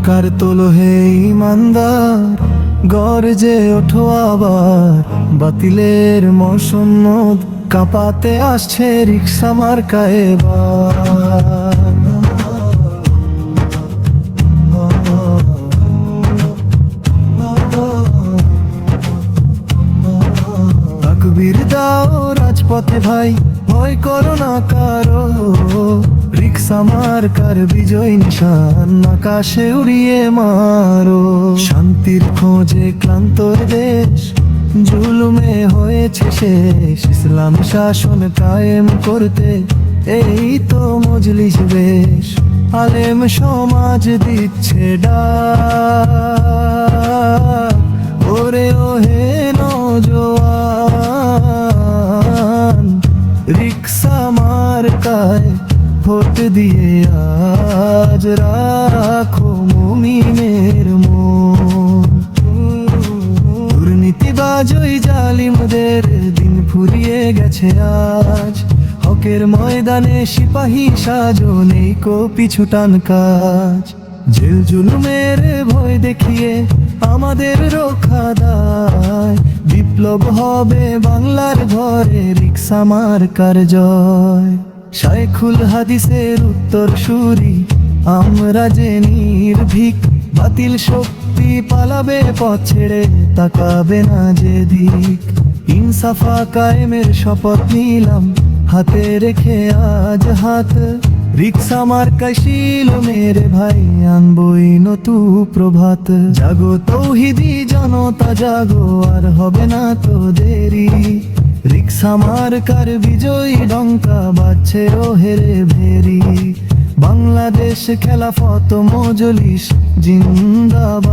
হুঙ্কার তোলো হে ইমানদার গর্জে ওঠো আবার, বাতিলের মৌসুমদ কাঁপাতে আসছে রিক্সা মার্কা এবার। দাও রাজপথে ভাই, ভয় করো না কারও। রিক্সা মার্কার বিজয় নিশান? আকাশে উড়িয়ে মারো। শান্তির খোঁজে ক্লান্তর দেশ, জুলুমে হয়েছে শেষ। ইসলাম শাসন কায়েম করতে এই তো মজলিস বেশ। আলেম সমাজ দিচ্ছে ডাক। ওরে ও হে নজওয়ান, রিক্সা মার্কায় ভোট দিয়ে আজ রাখো মুমিনের মন। দুর্নীতিবাজ ওই জালিমদের, দিন ফুরিয়ে গেছে আজ। হকের ময়দানে সিপাহী সাজো, নেই কো পিছু টান কাজ। জেল জুলুমের ভয় দেখিয়ে আমাদের রক্ষা দায়। বিপ্লব হবে বাংলার ঘরে, রিক্সা মার্কার জয়। শাইখুল হাদিসের উত্তর সুরি। আমরা যে নির্ভীক, বাতিল শক্তি পালাবে পথ ছেড়ে তাকাবে না যে দিক। ইনসাফা কায়েমের শপথ নিলাম, হাতে রেখে আজ হাত। রিক্সা মার্কা শিল মেরে ভাই, আনবই নতু প্রভাত। জাগো তৌহিদি, জনতা জাগো, আর হবে না তো দেরি। রিক্সা মার কার বিজয়ী ডঙ্কা বাজছে ও হেরে ভেরি। বাংলাদেশ খেলাফত মজলিস জিন্দাবাদ।